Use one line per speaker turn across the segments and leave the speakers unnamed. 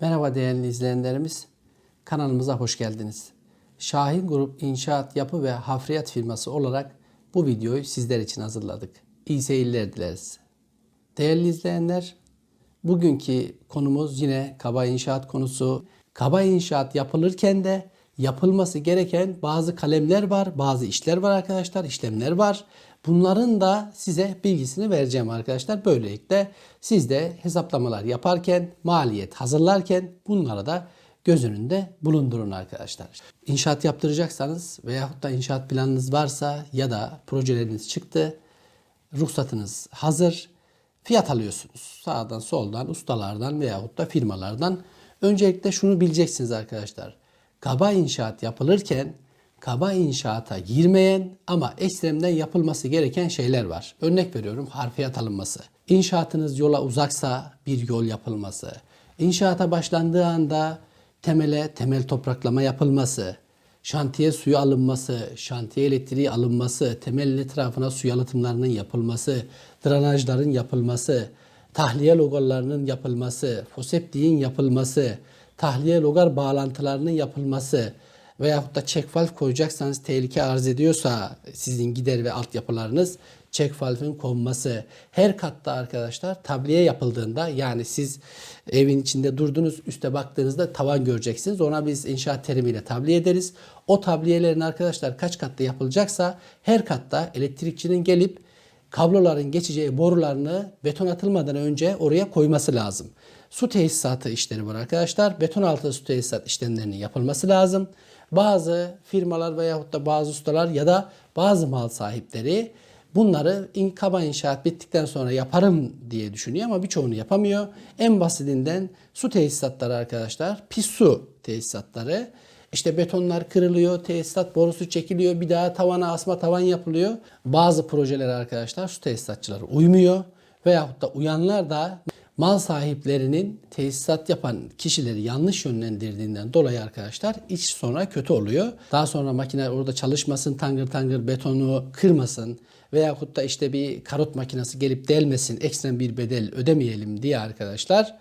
Merhaba değerli izleyenlerimiz. Kanalımıza hoş geldiniz. Şahin Grup İnşaat Yapı ve Hafriyat firması olarak bu videoyu sizler için hazırladık. İyi seyirler dileriz. Değerli izleyenler, bugünkü konumuz yine kaba inşaat konusu. Kaba inşaat yapılırken de yapılması gereken bazı kalemler var, bazı işler var arkadaşlar, işlemler var. Bunların da size bilgisini vereceğim arkadaşlar. Böylelikle siz de hesaplamalar yaparken, maliyet hazırlarken bunlara da göz önünde bulundurun arkadaşlar. İnşaat yaptıracaksanız veyahut da inşaat planınız varsa ya da projeleriniz çıktı, ruhsatınız hazır, fiyat alıyorsunuz. Sağdan soldan ustalardan veyahut da firmalardan. Öncelikle şunu bileceksiniz arkadaşlar. Kaba inşaat yapılırken kaba inşaata girmeyen ama ekstremden yapılması gereken şeyler var. Örnek veriyorum harfiyat alınması. İnşaatınız yola uzaksa bir yol yapılması. İnşaata başlandığı anda temele temel topraklama yapılması. Şantiye suyu alınması, şantiye elektriği alınması, temelin etrafına su yalıtımlarının yapılması, drenajların yapılması, tahliye logarlarının yapılması, foseptiğin yapılması, tahliye logar bağlantılarının yapılması veyahut da check valve koyacaksanız tehlike arz ediyorsa sizin gider ve altyapılarınız check valve'ın konması. Her katta arkadaşlar tabliye yapıldığında yani siz evin içinde durdunuz üste baktığınızda tavan göreceksiniz. Ona biz inşaat terimiyle tabliye ederiz. O tabliyelerin arkadaşlar kaç katta yapılacaksa her katta elektrikçinin gelip kabloların geçeceği borularını beton atılmadan önce oraya koyması lazım. Su tesisatı işleri var arkadaşlar. Beton altı su tesisat işlemlerinin yapılması lazım. Bazı firmalar veyahut da bazı ustalar ya da bazı mal sahipleri bunları in, kaba inşaat bittikten sonra yaparım diye düşünüyor ama birçoğunu yapamıyor. En basitinden su tesisatları arkadaşlar. Pis su tesisatları. İşte betonlar kırılıyor, tesisat borusu çekiliyor, bir daha tavana asma tavan yapılıyor. Bazı projeler arkadaşlar su tesisatçıları uymuyor veyahut da uyanlar da mal sahiplerinin tesisat yapan kişileri yanlış yönlendirdiğinden dolayı arkadaşlar iş sonra kötü oluyor. Daha sonra makine orada çalışmasın, tangır tangır betonu kırmasın veyahut da işte bir karot makinesi gelip delmesin, ekstrem bir bedel ödemeyelim diye arkadaşlar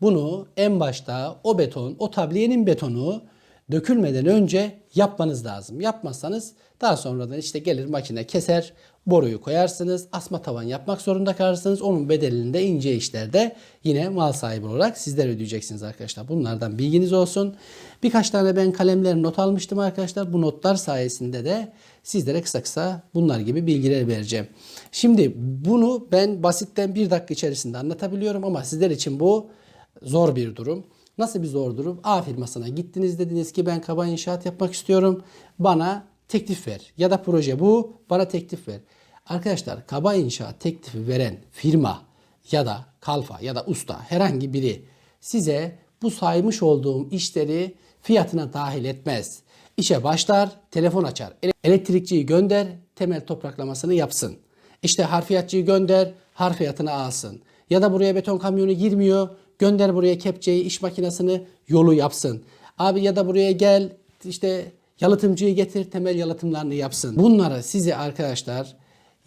bunu en başta o beton, o tabliyenin betonu dökülmeden önce yapmanız lazım. Yapmazsanız daha sonradan işte gelir makine keser, boruyu koyarsınız, asma tavan yapmak zorunda kalırsınız. Onun bedelini de ince işlerde yine mal sahibi olarak sizler ödeyeceksiniz arkadaşlar. Bunlardan bilginiz olsun. Birkaç tane ben kalemler not almıştım arkadaşlar. Bu notlar sayesinde de sizlere kısa kısa bunlar gibi bilgiler vereceğim. Şimdi bunu ben basitten bir dakika içerisinde anlatabiliyorum ama sizler için bu zor bir durum. Nasıl bir zor durum? A firmasına gittiniz dediniz ki ben kaba inşaat yapmak istiyorum. Bana teklif ver. Ya da proje bu bana teklif ver. Arkadaşlar kaba inşaat teklifi veren firma ya da kalfa ya da usta herhangi biri size bu saymış olduğum işleri fiyatına dahil etmez. İşe başlar, telefon açar. Elektrikçiyi gönder, temel topraklamasını yapsın. İşte harfiyatçıyı gönder, harfiyatını alsın. Ya da buraya beton kamyonu girmiyor, gönder buraya kepçeyi, iş makinesini, yolu yapsın. Abi ya da buraya gel, işte yalıtımcıyı getir, temel yalıtımlarını yapsın. Bunları size arkadaşlar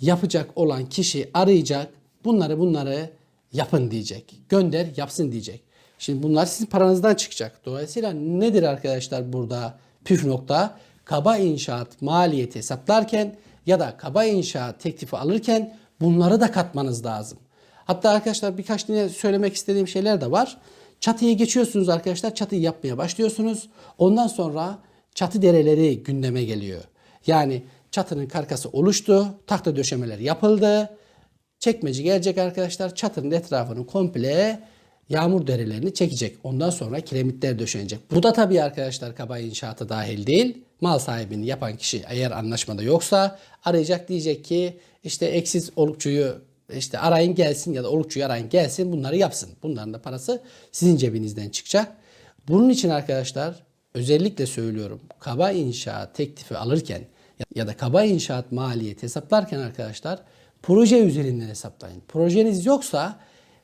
yapacak olan kişi arayacak. Bunları bunları yapın diyecek. Gönder, yapsın diyecek. Şimdi bunlar sizin paranızdan çıkacak. Dolayısıyla nedir arkadaşlar burada püf nokta? Kaba inşaat maliyeti hesaplarken ya da kaba inşaat teklifi alırken bunları da katmanız lazım. Hatta arkadaşlar birkaç yine söylemek istediğim şeyler de var. Çatıyı geçiyorsunuz arkadaşlar. Çatıyı yapmaya başlıyorsunuz. Ondan sonra çatı dereleri gündeme geliyor. Yani çatının karkası oluştu. Tahta döşemeler yapıldı. Çekmeci gelecek arkadaşlar. Çatının etrafını komple yağmur derelerini çekecek. Ondan sonra kiremitler döşenecek. Bu da tabii arkadaşlar kaba inşaata dahil değil. Mal sahibini yapan kişi eğer anlaşmada yoksa arayacak diyecek ki işte eksiz olukçuyu işte arayın gelsin ya da olukçuyu arayın gelsin bunları yapsın. Bunların da parası sizin cebinizden çıkacak. Bunun için arkadaşlar özellikle söylüyorum kaba inşaat teklifi alırken ya da kaba inşaat maliyeti hesaplarken arkadaşlar proje üzerinden hesaplayın. Projeniz yoksa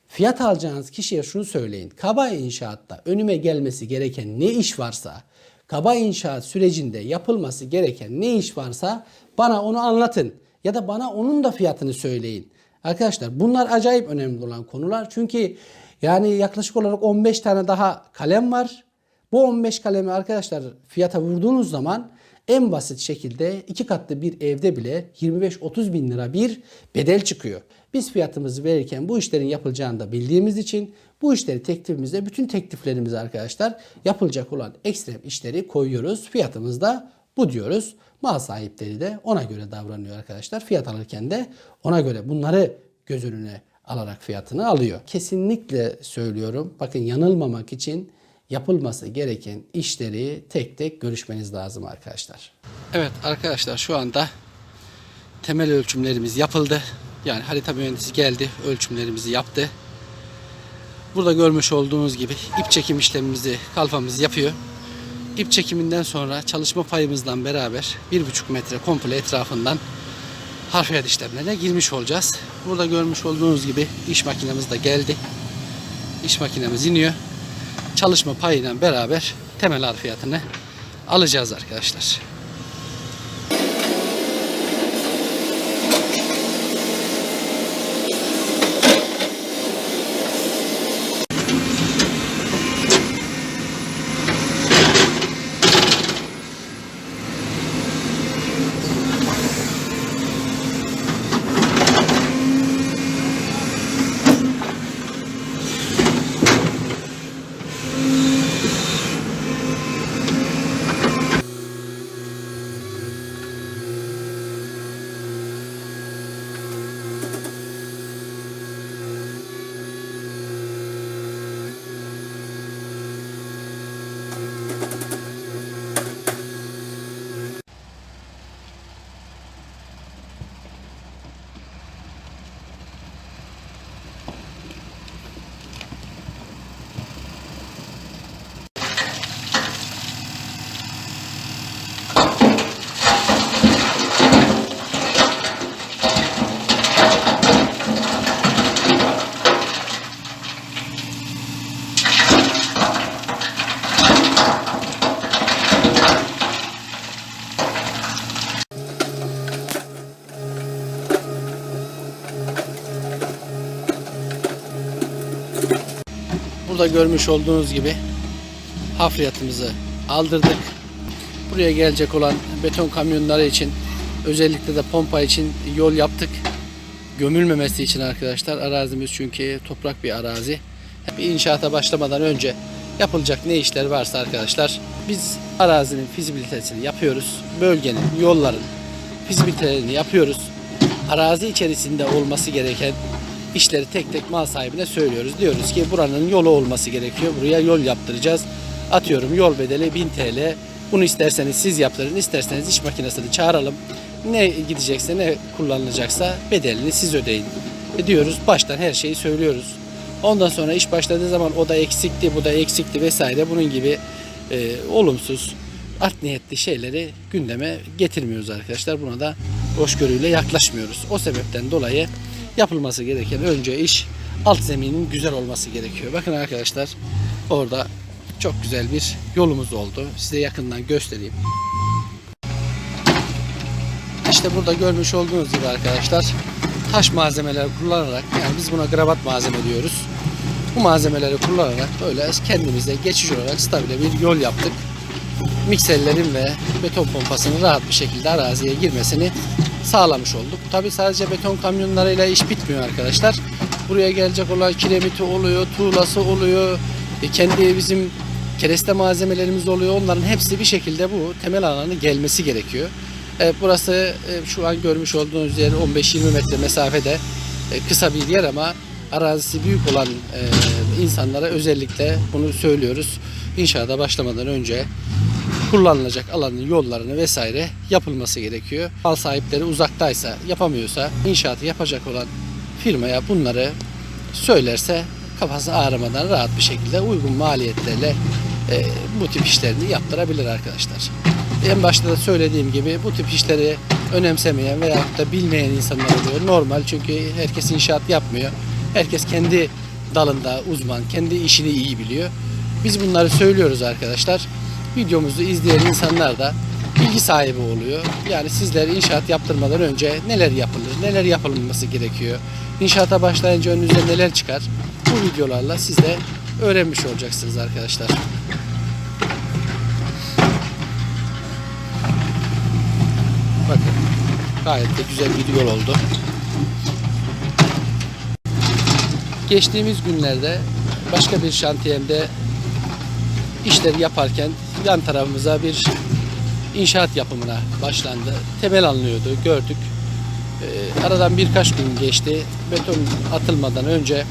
fiyat alacağınız kişiye şunu söyleyin. Kaba inşaatta önüme gelmesi gereken ne iş varsa kaba inşaat sürecinde yapılması gereken ne iş varsa bana onu anlatın ya da bana onun da fiyatını söyleyin. Arkadaşlar bunlar acayip önemli olan konular. Çünkü Yani yaklaşık olarak 15 tane daha kalem var. Bu 15 kalemi arkadaşlar fiyata vurduğunuz zaman en basit şekilde iki katlı bir evde bile 25-30 bin lira bir bedel çıkıyor. Biz fiyatımızı verirken bu işlerin yapılacağını da bildiğimiz için bu işleri teklifimizde bütün tekliflerimizi arkadaşlar yapılacak olan ekstrem işleri koyuyoruz. Fiyatımız da bu diyoruz. Mal sahipleri de ona göre davranıyor arkadaşlar. Fiyat alırken de ona göre bunları göz önüne alarak fiyatını alıyor. Kesinlikle söylüyorum. Bakın yanılmamak için yapılması gereken işleri tek tek görüşmeniz lazım arkadaşlar. Evet arkadaşlar şu anda temel ölçümlerimiz yapıldı. Yani harita mühendisi geldi, ölçümlerimizi yaptı. Burada görmüş olduğunuz gibi ip çekim işlemimizi kalfamız yapıyor. İp çekiminden sonra çalışma payımızla beraber 1,5 metre komple etrafından harfiyat işlemlerine girmiş olacağız. Burada görmüş olduğunuz gibi iş makinemiz de geldi. İş makinemiz iniyor. Çalışma payıyla beraber temel harfiyatını alacağız arkadaşlar. Burada görmüş olduğunuz gibi hafriyatımızı aldırdık. Buraya gelecek olan beton kamyonları için özellikle de pompa için yol yaptık. Gömülmemesi için arkadaşlar arazimiz çünkü toprak bir arazi. Bir inşaata başlamadan önce yapılacak ne işler varsa arkadaşlar biz arazinin fizibilitesini yapıyoruz. Bölgenin, yolların fizibilitelerini yapıyoruz. Arazi içerisinde olması gereken işleri tek tek mal sahibine söylüyoruz. Diyoruz ki buranın yolu olması gerekiyor. Buraya yol yaptıracağız. Atıyorum yol bedeli 1000 TL. Bunu isterseniz siz yaptırın, isterseniz iş makinesini çağıralım. Ne gidecekse, ne kullanılacaksa bedelini siz ödeyin. E diyoruz, baştan her şeyi söylüyoruz. Ondan sonra iş başladığı zaman o da eksikti, bu da eksikti vesaire bunun gibi e, olumsuz, art niyetli şeyleri gündeme getirmiyoruz arkadaşlar. Buna da hoşgörüyle yaklaşmıyoruz. O sebepten dolayı yapılması gereken önce iş alt zeminin güzel olması gerekiyor. Bakın arkadaşlar orada çok güzel bir yolumuz oldu. Size yakından göstereyim. İşte burada görmüş olduğunuz gibi arkadaşlar taş malzemeler kullanarak yani biz buna gravat malzeme diyoruz. Bu malzemeleri kullanarak böyle kendimize geçici olarak stabile bir yol yaptık. Mikserlerin ve beton pompasının rahat bir şekilde araziye girmesini sağlamış olduk. Tabi sadece beton kamyonlarıyla iş bitmiyor arkadaşlar. Buraya gelecek olan kiremiti oluyor, tuğlası oluyor, e, kendi bizim kereste malzemelerimiz oluyor. Onların hepsi bir şekilde bu temel alanı gelmesi gerekiyor. E, burası e, şu an görmüş olduğunuz yer 15-20 metre mesafede e, kısa bir yer ama arazisi büyük olan e, insanlara özellikle bunu söylüyoruz. İnşaata başlamadan önce kullanılacak alanın yollarını vesaire yapılması gerekiyor. Mal sahipleri uzaktaysa yapamıyorsa inşaatı yapacak olan firmaya bunları söylerse kafası ağrımadan rahat bir şekilde uygun maliyetlerle e, bu tip işlerini yaptırabilir arkadaşlar. En başta da söylediğim gibi bu tip işleri önemsemeyen veya da bilmeyen insanlar oluyor. Normal çünkü herkes inşaat yapmıyor. Herkes kendi dalında uzman, kendi işini iyi biliyor. Biz bunları söylüyoruz arkadaşlar videomuzu izleyen insanlar da bilgi sahibi oluyor. Yani sizler inşaat yaptırmadan önce neler yapılır, neler yapılması gerekiyor, inşaata başlayınca önünüze neler çıkar bu videolarla siz de öğrenmiş olacaksınız arkadaşlar. Bakın gayet de güzel bir yol oldu. Geçtiğimiz günlerde başka bir şantiyemde işleri yaparken yan tarafımıza bir inşaat yapımına başlandı. Temel alınıyordu, gördük. Ee, aradan birkaç gün geçti. Beton atılmadan önce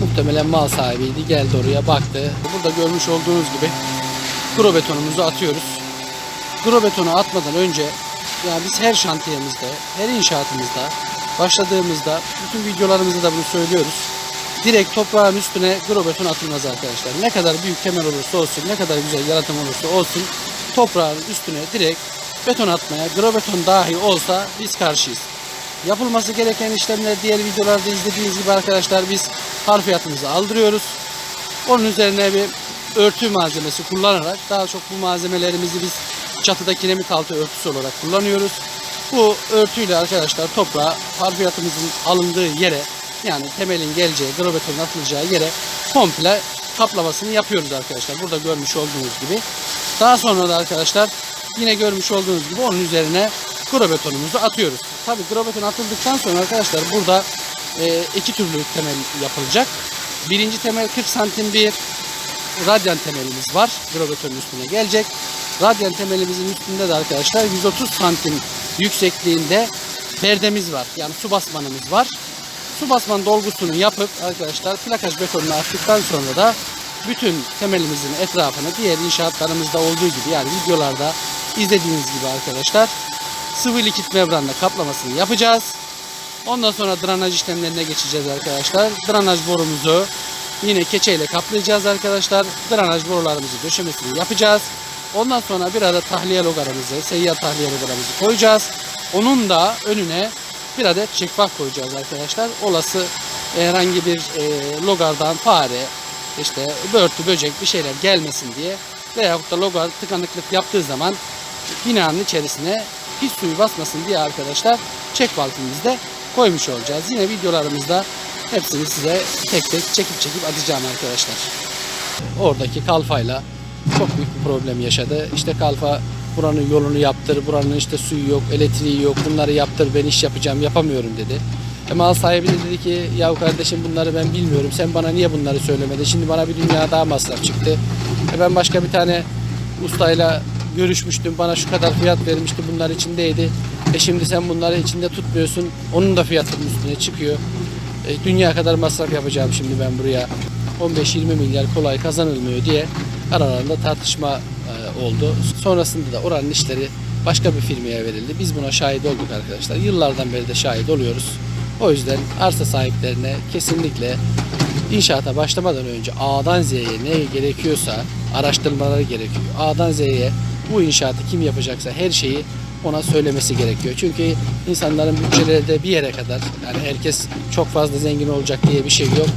muhtemelen mal sahibiydi. Geldi oraya baktı. Burada görmüş olduğunuz gibi kuro betonumuzu atıyoruz. Kuro betonu atmadan önce yani biz her şantiyemizde, her inşaatımızda başladığımızda bütün videolarımızda da bunu söylüyoruz. Direkt toprağın üstüne kuro beton atılmaz arkadaşlar. Ne kadar büyük temel olursa olsun, ne kadar güzel yaratım olursa olsun toprağın üstüne direkt beton atmaya, kuro beton dahi olsa biz karşıyız. Yapılması gereken işlemler diğer videolarda izlediğiniz gibi arkadaşlar biz harfiyatımızı aldırıyoruz. Onun üzerine bir örtü malzemesi kullanarak daha çok bu malzemelerimizi biz çatıda kiremit altı örtüsü olarak kullanıyoruz. Bu örtüyle arkadaşlar toprağı harfiyatımızın alındığı yere yani temelin geleceği, grobetonun atılacağı yere komple kaplamasını yapıyoruz arkadaşlar. Burada görmüş olduğunuz gibi. Daha sonra da arkadaşlar yine görmüş olduğunuz gibi onun üzerine grobetonumuzu atıyoruz. Tabi grobeton atıldıktan sonra arkadaşlar burada e, iki türlü temel yapılacak. Birinci temel 40 santim bir radyan temelimiz var. Grobetonun üstüne gelecek. Radyan temelimizin üstünde de arkadaşlar 130 santim yüksekliğinde perdemiz var. Yani su basmanımız var. Su basman dolgusunu yapıp arkadaşlar plakaj betonunu attıktan sonra da bütün temelimizin etrafını diğer inşaatlarımızda olduğu gibi yani videolarda izlediğiniz gibi arkadaşlar sıvı likit membranla kaplamasını yapacağız. Ondan sonra drenaj işlemlerine geçeceğiz arkadaşlar. Drenaj borumuzu yine keçeyle kaplayacağız arkadaşlar. Drenaj borularımızı döşemesini yapacağız. Ondan sonra bir adet tahliye logaramızı, seyyar tahliye logaramızı koyacağız. Onun da önüne bir adet çekbak koyacağız arkadaşlar. Olası herhangi bir e, logardan fare, işte börtü, böcek bir şeyler gelmesin diye veyahut da logar tıkanıklık yaptığı zaman binanın içerisine pis suyu basmasın diye arkadaşlar çek valfimizi de koymuş olacağız. Yine videolarımızda hepsini size tek tek çekip çekip atacağım arkadaşlar. Oradaki kalfayla çok büyük bir problem yaşadı. İşte kalfa buranın yolunu yaptır, buranın işte suyu yok, elektriği yok, bunları yaptır ben iş yapacağım, yapamıyorum dedi. E mal sahibi de dedi ki ya kardeşim bunları ben bilmiyorum, sen bana niye bunları söylemedin, şimdi bana bir dünya daha masraf çıktı. E ben başka bir tane ustayla görüşmüştüm, bana şu kadar fiyat vermişti, bunlar içindeydi. E şimdi sen bunları içinde tutmuyorsun, onun da fiyatının üstüne çıkıyor. E, dünya kadar masraf yapacağım şimdi ben buraya. 15-20 milyar kolay kazanılmıyor diye aralarında tartışma oldu. Sonrasında da oranın işleri başka bir firmaya verildi. Biz buna şahit olduk arkadaşlar. Yıllardan beri de şahit oluyoruz. O yüzden arsa sahiplerine kesinlikle inşaata başlamadan önce A'dan Z'ye ne gerekiyorsa araştırmaları gerekiyor. A'dan Z'ye bu inşaatı kim yapacaksa her şeyi ona söylemesi gerekiyor. Çünkü insanların bütçeleri de bir yere kadar yani herkes çok fazla zengin olacak diye bir şey yok.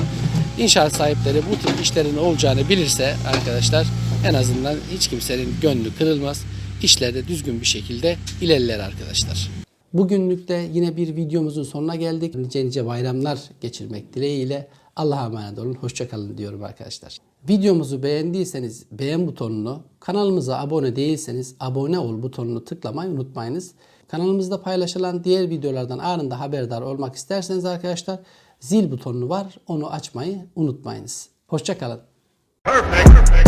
İnşaat sahipleri bu tip işlerin olacağını bilirse arkadaşlar en azından hiç kimsenin gönlü kırılmaz. İşlerde düzgün bir şekilde ilerler arkadaşlar. Bugünlük de yine bir videomuzun sonuna geldik. Nice nice bayramlar geçirmek dileğiyle Allah'a emanet olun. Hoşçakalın diyorum arkadaşlar. Videomuzu beğendiyseniz beğen butonunu, kanalımıza abone değilseniz abone ol butonunu tıklamayı unutmayınız. Kanalımızda paylaşılan diğer videolardan anında haberdar olmak isterseniz arkadaşlar zil butonu var. Onu açmayı unutmayınız. Hoşçakalın.
Perfect. Perfect.